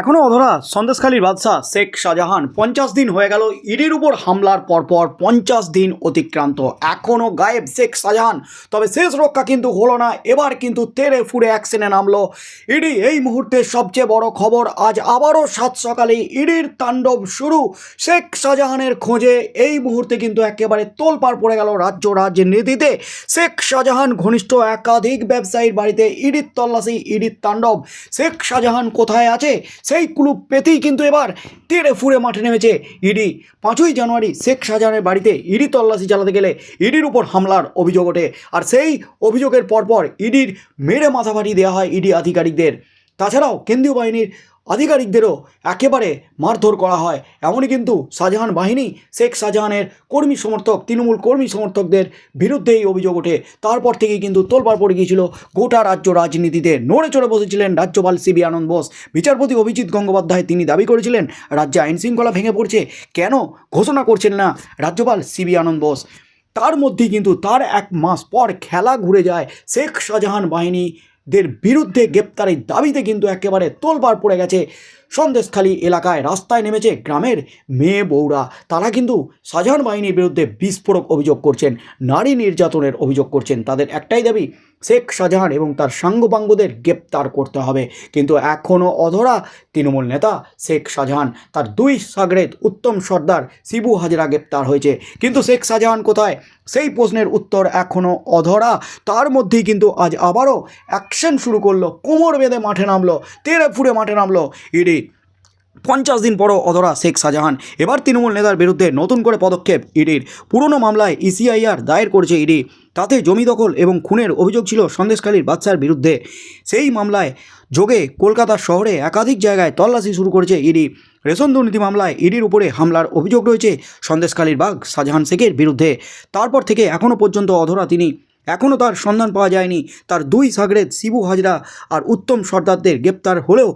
এখনও অধরা সন্দেশখালীর বাদশাহ শেখ শাহজাহান পঞ্চাশ দিন হয়ে গেল ইডির উপর হামলার পরপর পঞ্চাশ দিন অতিক্রান্ত। এখনও গায়েব শেখ শাহজাহান। তবে শেষ রক্ষা কিন্তু হলো না। এবার কিন্তু তেরে ফুরে অ্যাকশনে নামলো ইডি। এই মুহূর্তে সবচেয়ে বড় খবর, আজ আবারও সাত সকালে ইডির তাণ্ডব শুরু। শেখ শাহজাহানের খোঁজে এই মুহূর্তে কিন্তু একেবারে তোলপাড় পড়ে গেল রাজ্য রাজ্যের রাজনীতিতে। শেখ শাহজাহান ঘনিষ্ঠ একাধিক ব্যবসায়ীর বাড়িতে ইডির তল্লাশি, ইডির তাণ্ডব। শেখ শাহজাহান কোথায় আছে? সেই ক্লুপ পেতেই কিন্তু এবার তেড়ে ফুরে মাঠে নেমেছে ইডি। পাঁচই জানুয়ারি শেখ শাহজাহানের বাড়িতে ইডি তল্লাশি চালাতে গেলে ইডির উপর হামলার অভিযোগ ওঠে। আর সেই অভিযোগের পরপর ইডির মেরে মাথাভাটি দেওয়া হয় ইডি আধিকারিকদের। তাছাড়াও কেন্দ্রীয় বাহিনীর আধিকারিকদেরও একেবারে মারধর করা হয়। এমনই কিন্তু শাহজাহান বাহিনী, শেখ শাহজাহানের কর্মী সমর্থক, তৃণমূল কর্মী সমর্থকদের বিরুদ্ধে এই অভিযোগ ওঠে। তারপর থেকেই কিন্তু তোলপাড় পড়ে গিয়েছিল গোটা রাজ্য রাজনীতিতে। নড়ে চড়ে বসেছিলেন রাজ্যপাল সিবি আনন্দ বোস। বিচারপতি অভিজিৎ গঙ্গোপাধ্যায়, তিনি দাবি করেছিলেন, রাজ্যে আইন শৃঙ্খলা ভেঙে পড়ছে। কেন? ঘোষণা করছেন না রাজ্যপাল সিবি আনন্দ বোস। তার মধ্যেই কিন্তু তার এক মাস পর খেলা ঘুরে যায় শেখ শাহজাহান বাহিনীদের বিরুদ্ধে গ্রেপ্তারের দাবিতে কিন্তু একেবারে তোলবার পড়ে গেছে সন্দেশখালী এলাকায় রাস্তায় নেমেছে গ্রামের মেয়ে বউরা। তারা কিন্তু শাহজাহান বাহিনীর বিরুদ্ধে বিস্ফোরক অভিযোগ করছেন, নারী নির্যাতনের অভিযোগ করছেন। তাদের একটাই দাবি, শেখ শাহজাহান এবং তার সাঙ্গপাঙ্গদের গ্রেপ্তার করতে হবে। কিন্তু এখনও অধরা তৃণমূল নেতা শেখ শাহজাহান তার দুই সাগরেদ উত্তম সর্দার শিবু হাজরা গ্রেপ্তার হয়েছে। কিন্তু শেখ শাহজাহান কোথায়? সেই প্রশ্নের উত্তর এখনও অধরা। তার মধ্যেই কিন্তু আজ আবারও অ্যাকশন শুরু করল, কোমর বেঁধে মাঠে নামলো, তেড়ে ফুড়ে মাঠে নামলো। ইডি পঞ্চাশ দিন পরও অধরা শেখ শাহজাহান। এবার তৃণমূল নেতার বিরুদ্ধে নতুন করে পদক্ষেপ ইডির। পুরনো মামলায় ইসিআইআর দায়ের করেছে ইডি। তাতে জমি দখল এবং খুনের অভিযোগ ছিল সন্দেশখালীর বাচ্চার বিরুদ্ধে। সেই মামলায় যোগে কলকাতা শহরে একাধিক জায়গায় তল্লাশি শুরু করেছে ইডি। রেশন দুর্নীতি মামলায় ইডির উপরে হামলার অভিযোগ রয়েছে সন্দেশখালীর বাঘ শাহজাহান শেখের বিরুদ্ধে। তারপর থেকে এখনও পর্যন্ত অধরা তিনি। এখনও তার সন্ধান পাওয়া যায়নি। তার দুই সাগরেদ শিবু হাজরা আর উত্তম সর্দারদের গ্রেপ্তার হলেও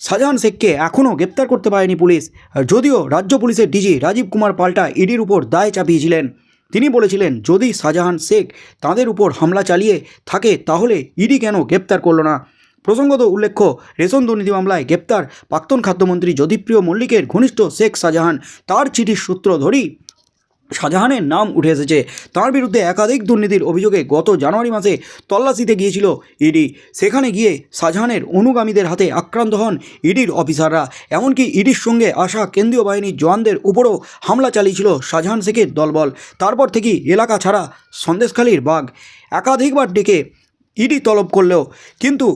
শাহজাহান শেখকে এখনও গ্রেপ্তার করতে পারেনি পুলিশ, যদিও রাজ্য পুলিশের ডিজি রাজীব কুমার পাল্টা ইডির উপর দায় চাপিয়েছিলেন। তিনি বলেছিলেন, যদি শাহজাহান শেখ তাঁদের উপর হামলা চালিয়ে থাকে, তাহলে ইডি কেন গ্রেপ্তার করল না? প্রসঙ্গত উল্লেখ্য, রেশন দুর্নীতি মামলায় গ্রেপ্তার প্রাক্তন খাদ্যমন্ত্রী জ্যোতিপ্রিয় মল্লিকের ঘনিষ্ঠ শেখ শাহজাহান, তার চিঠির সূত্র ধরেই শাহজাহানের নাম উঠে এসেছে। তার বিরুদ্ধে একাধিক দুর্নীতির অভিযোগে গত জানুয়ারি মাসে তল্লাশিতে গিয়েছিল ইডি। সেখানে গিয়ে শাহজাহানের অনুগামীদের হাতে আক্রান্ত হন ইডির অফিসাররা। এমনকি ইডির সঙ্গে আসা কেন্দ্রীয় বাহিনীর জওয়ানদের উপরও হামলা চালিয়েছিল শাহজাহান শেখের দলবল। তারপর থেকেই এলাকা ছাড়া সন্দেশখালীর বাঘ একাধিকবার ডেকে ইডি তলব করলেও। কিন্তু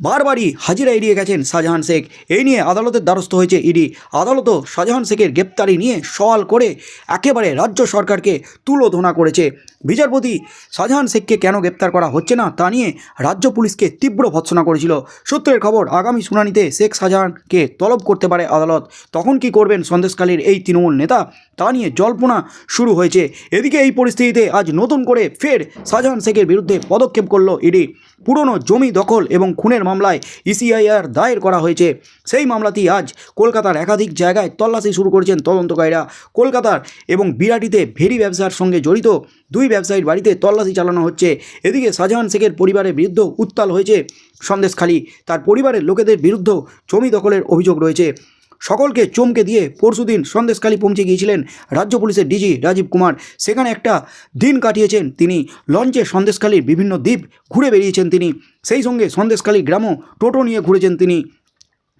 বারবারই হাজিরা এড়িয়ে গেছেন শাহজাহান শেখ। এই নিয়ে আদালতের দ্বারস্থ হয়েছে ইডি। আদালতও শাহজাহান শেখের গ্রেপ্তারি নিয়ে সওয়াল করে একেবারে রাজ্য সরকারকে তুলোধনা করেছে। বিচারপতি শাহজাহান শেখকে কেন গ্রেপ্তার করা হচ্ছে না তা নিয়ে রাজ্য পুলিশকে তীব্র ভৎসনা করেছিল। সূত্রের খবর, আগামী শুনানিতে শেখ শাহজাহানকে তলব করতে পারে আদালত। তখন কি করবেন সন্দেশকালীর এই তৃণমূল নেতা? তা নিয়ে জল্পনা শুরু হয়েছে। এদিকে এই পরিস্থিতিতে আজ নতুন করে ফের শাহজাহান শেখের বিরুদ্ধে পদক্ষেপ করল ইডি। পুরনো জমি দখল এবং খুনের মামলায় ইসিআইআর দায়ের করা হয়েছে। সেই মামলাটি আজ কলকাতার একাধিক জায়গায় তল্লাশি শুরু করেছেন তদন্তকারীরা। কলকাতার এবং বিরাটিতে ভেরি ব্যবসার সঙ্গে জড়িত দুই ব্যবসায়ীর বাড়িতে তল্লাশি চালানো হচ্ছে। এদিকে শাহজাহান শেখের পরিবারের বিরুদ্ধে উত্তাল হয়েছে সন্দেশখালী। তার পরিবারের লোকেদের বিরুদ্ধ জমি দখলের অভিযোগ রয়েছে। সকলকে চমকে দিয়ে পরশুদিন সন্দেশখালী পৌঁছে গিয়েছিলেন রাজ্য পুলিশের ডিজি রাজীব কুমার। সেখানে একটা দিন কাটিয়েছেন তিনি। লঞ্চে সন্দেশখালীর বিভিন্ন দ্বীপ ঘুরে বেরিয়েছেন তিনি। সেই সঙ্গে সন্দেশখালী গ্রামও টোটো নিয়ে ঘুরেছেন তিনি।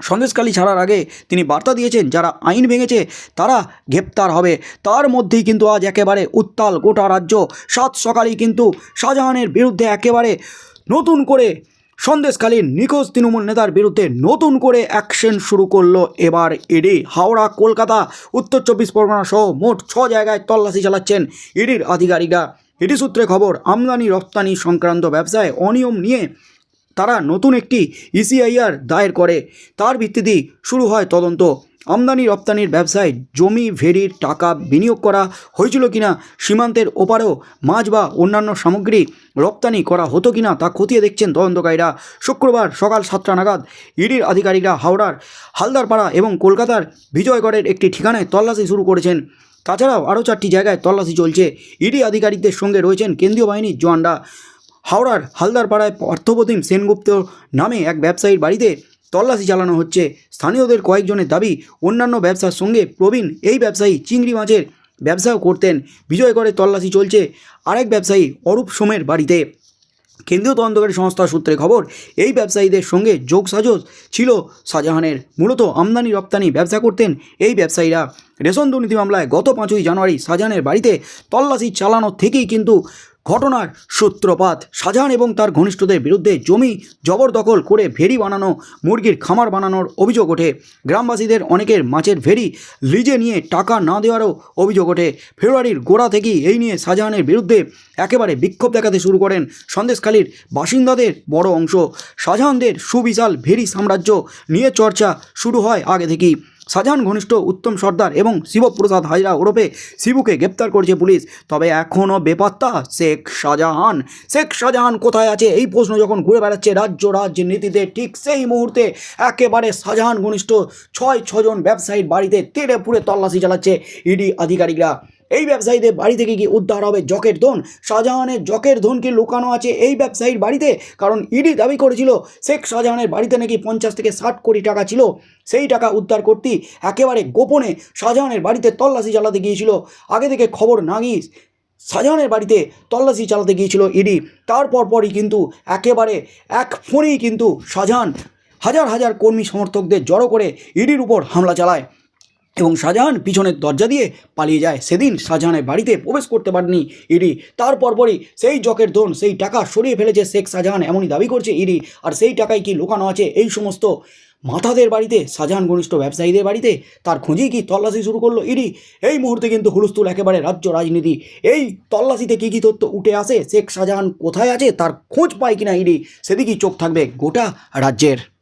সন্দেশখালী ছাড়ার আগে তিনি বার্তা দিয়েছেন, যারা আইন ভেঙেছে তারা গ্রেপ্তার হবে। তার মধ্যেই কিন্তু আজ একেবারে উত্তাল গোটা রাজ্য। সাত সকালেই কিন্তু শাহজাহানের বিরুদ্ধে একেবারে নতুন করে সন্দেশকালীন নিখোঁজ তৃণমূল নেতার বিরুদ্ধে নতুন করে অ্যাকশন শুরু করল এবার ইডি। হাওড়া, কলকাতা, উত্তর চব্বিশ পরগনা সহ মোট ছ জায়গায় তল্লাশি চালাচ্ছেন ইডির আধিকারিকরা। ইডি সূত্রে খবর, আমদানি, রপ্তানি সংক্রান্ত ব্যবসায় অনিয়ম নিয়ে তারা নতুন একটি ইসিআইআর দায়ের করে। তার ভিত্তিতেই শুরু হয় তদন্ত। আমদানি রপ্তানির ব্যবসায় জমি ভেরির টাকা বিনিয়োগ করা হয়েছিল কিনা, সীমান্তের ওপারেও মাছ বা অন্যান্য সামগ্রী রপ্তানি করা হতো কিনা তা খতিয়ে দেখছেন তদন্তকারীরা। শুক্রবার সকাল সাতটা নাগাদ ইডির আধিকারিকরা হাওড়ার হালদারপাড়া এবং কলকাতার বিজয়গড়ের একটি ঠিকানায় তল্লাশি শুরু করেছেন। তাছাড়াও আরও চারটি জায়গায় তল্লাশি চলছে। ইডি আধিকারিকদের সঙ্গে রয়েছেন কেন্দ্রীয় বাহিনীর জওয়ানরা। হাওড়ার হালদারপাড়ায় পার্থপ্রতিম সেনগুপ্ত নামে এক ব্যবসায়ীর বাড়িতে তল্লাশি চালানো হচ্ছে। স্থানীয়দের কয়েকজনের দাবি, অন্যান্য ব্যবসার সঙ্গে প্রবীণ এই ব্যবসায়ী চিংড়ি মাছের ব্যবসাও করতেন। বিজয়গড়ে তল্লাশি চলছে আরেক ব্যবসায়ী অরূপ সোমের বাড়িতে। কেন্দ্রীয় তদন্তকারী সংস্থা সূত্রে খবর, এই ব্যবসায়ীদের সঙ্গে যোগসাজশ ছিল শাহজাহানের। মূলত আমদানি রপ্তানি ব্যবসা করতেন এই ব্যবসায়ীরা। রেশন দুর্নীতি মামলায় গত পাঁচই জানুয়ারি শাহজাহানের বাড়িতে তল্লাশি চালানো থেকেই কিন্তু ঘটনার সূত্রপাত। শাহজাহান এবং তার ঘনিষ্ঠদের বিরুদ্ধে জমি জবরদখল করে ভেড়ি বানানো, মুরগির খামার বানানোর অভিযোগ ওঠে। গ্রামবাসীদের অনেকের মাছের ভেড়ি লিজে নিয়ে টাকা না দেওয়ারও অভিযোগ ওঠে। ফেব্রুয়ারির গোড়া থেকেই এই নিয়ে শাহজাহানের বিরুদ্ধে একেবারে বিক্ষোভ দেখাতে শুরু করেন সন্দেশখালীর বাসিন্দাদের বড় অংশ। শাহজাহানদের সুবিশাল ভেড়ি সাম্রাজ্য নিয়ে চর্চা শুরু হয় আগে থেকেই। শাহজাহান ঘনিষ্ঠ উত্তম সর্দার এবং শিবপ্রসাদ হাজরা ওরফে শিবুকে গ্রেপ্তার করেছে পুলিশ। তবে এখনও বেপাত্তা শেখ শাহজাহান। শেখ শাহজাহান কোথায় আছে? এই প্রশ্ন যখন ঘুরে বেড়াচ্ছে রাজ্য রাজনীতিতে, ঠিক সেই মুহূর্তে একেবারে শাহজাহান ঘনিষ্ঠ ছয় ছজন ব্যবসায়ীর বাড়িতে তেড়ে পুড়ে তল্লাশি চালাচ্ছে ইডি আধিকারিকরা। এই ব্যবসায়ীদের বাড়ি থেকে কি উদ্ধার হবে জকের ধন। শাহজাহানের জকের ধন কি লুকানো আছে এই ব্যবসায়ীর বাড়িতে। কারণ ইডি দাবি করেছিল, শেখ শাহজাহানের বাড়িতে নাকি পঞ্চাশ থেকে ষাট কোটি টাকা ছিল। সেই টাকা উদ্ধার করতেই একেবারে গোপনে শাহজাহানের বাড়িতে তল্লাশি চালাতে গিয়েছিল। আগে থেকে খবর না গিয়ে শাহজাহানের বাড়িতে তল্লাশি চালাতে গিয়েছিল ইডি। তারপর পরই কিন্তু একেবারে এক ফোনেই কিন্তু শাহজাহান হাজার হাজার কর্মী সমর্থকদের জড়ো করে ইডির উপর হামলা চালায়। এবং শাহজাহান পিছনের দরজা দিয়ে পালিয়ে যায়। সেদিন শাহজাহানের বাড়িতে প্রবেশ করতে পারেনি ইডি। তারপর পরই সেই জকের ধন, সেই টাকা সরিয়ে ফেলেছে শেখ শাহজাহান, এমনই দাবি করছে ইডি। আর সেই টাকায় কি লুকানো আছে এই সমস্ত মাথাদের বাড়িতে? শাহজাহান ঘনিষ্ঠ ব্যবসায়ীদের বাড়িতে? তার খোঁজেই কি তল্লাশি শুরু করল ইডি? এই মুহূর্তে কিন্তু হুলস্থুল একেবারে রাজ্য রাজনীতি। এই তল্লাশিতে কী কী তথ্য উঠে আসে? শেখ শাহজাহান কোথায় আছে? তার খোঁজ পায় কিনা ইডি? সেদিকেই চোখ থাকবে গোটা রাজ্যের।